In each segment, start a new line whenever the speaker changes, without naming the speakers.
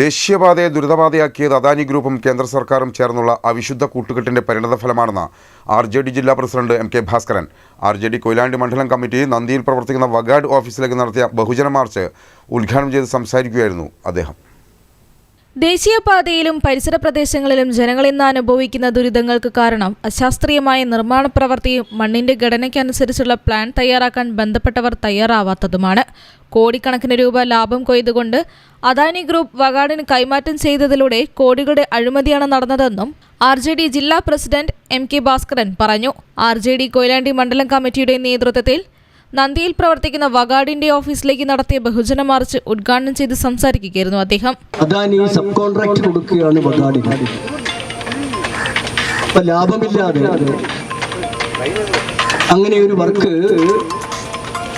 ദേശീയപാതയെ ദുരിതപാതയാക്കിയത് അദാനി ഗ്രൂപ്പും കേന്ദ്ര സർക്കാരും ചേർന്നുള്ള അവിശുദ്ധ കൂട്ടുകെട്ടിന്റെ പരിണതഫലമാണെന്ന് ആർ ജെ ഡി ജില്ലാ president M K Bhaskaran. R J D Koyilandy മണ്ഡലം കമ്മിറ്റി നന്ദിയിൽ പ്രവർത്തിക്കുന്ന വഗാഡ് ഓഫീസിലേക്ക് നടത്തിയ ബഹുജന മാർച്ച് ഉദ്ഘാടനം ചെയ്ത് സംസാരിക്കുകയായിരുന്നു അദ്ദേഹം.
ദേശീയപാതയിലും പരിസര പ്രദേശങ്ങളിലും ജനങ്ങൾ ഇന്ന് അനുഭവിക്കുന്ന ദുരിതങ്ങൾക്ക് കാരണം അശാസ്ത്രീയമായ നിർമ്മാണ പ്രവൃത്തിയും മണ്ണിന്റെ ഘടനയ്ക്കനുസരിച്ചുള്ള പ്ലാൻ തയ്യാറാക്കാൻ ബന്ധപ്പെട്ടവർ തയ്യാറാവാത്തതുമാണ്. കോടിക്കണക്കിന് രൂപ ലാഭം കൊയ്തുകൊണ്ട് അദാനി ഗ്രൂപ്പ് വകാടിന് കൈമാറ്റം ചെയ്തതിലൂടെ കോടികളുടെ അഴിമതിയാണ് നടന്നതെന്നും ആർ ജെ ഡി ജില്ലാ പ്രസിഡന്റ് എം കെ ഭാസ്കരൻ പറഞ്ഞു. ആർ ജെ ഡി കൊയിലാണ്ടി മണ്ഡലം കമ്മിറ്റിയുടെ നേതൃത്വത്തിൽ നന്ദിയിൽ പ്രവർത്തിക്കുന്ന വഗാഡിന്റെ ഓഫീസിലേക്ക് നടത്തിയ ബഹുജന മാർച്ച് ഉദ്ഘാടനം ചെയ്ത് സംസാരിക്കുകയായിരുന്നു അദ്ദേഹം.
അദാനി സബ് കോൺട്രാക്ട് കൊടുക്കുകയാണ് ലാഭമില്ലാതെ അങ്ങനെ ഒരു വർക്ക്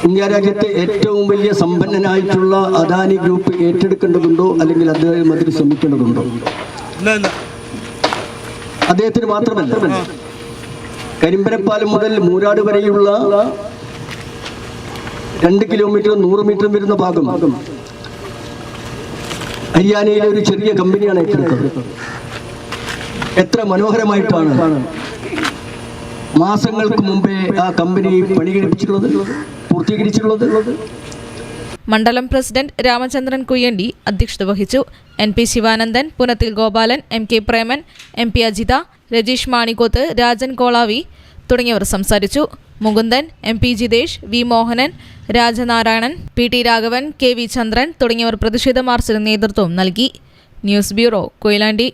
ഇന്ത്യ രാജ്യത്തെ ഏറ്റവും വലിയ സമ്പന്നനായിട്ടുള്ള അദാനി ഗ്രൂപ്പ് ഏറ്റെടുക്കേണ്ടതുണ്ടോ? അല്ലെങ്കിൽ അദ്ദേഹം അതിന് ശ്രമിക്കേണ്ടതുണ്ടോ? അദ്ദേഹത്തിന് മാത്രമല്ല കരിമ്പനപ്പാലം മുതൽ മൂരാട് വരെയുള്ള രണ്ട് കിലോമീറ്റർ നൂറ് മീറ്റർ വരുന്ന ഭാഗം ഹരിയാനയിലെ ഒരു ചെറിയ കമ്പനിയാണ് ഏറ്റെടുത്തത്. എത്ര മനോഹരമായിട്ടാണ് മാസങ്ങൾക്ക് മുമ്പേ ആ കമ്പനി പണി കഴിപ്പിച്ചിട്ടുള്ളത് പൂർത്തീകരിച്ചിട്ടുള്ളത്?
മണ്ഡലം പ്രസിഡന്റ് രാമചന്ദ്രൻ കുയ്യണ്ടി അധ്യക്ഷത വഹിച്ചു. N P Sivanandan Punathil Gopalan M K Preman M P Ajitha Rajeesh Manikoth Rajan Kolavi തുടങ്ങിയവർ സംസാരിച്ചു. Mukundan M P Jitesh V Mohanan Rajanarayanan P T Raghavan K V Chandran തുടങ്ങിയവർ പ്രതിഷേധ മാർച്ചിന് നേതൃത്വം നൽകി. News bureau Koyilandy.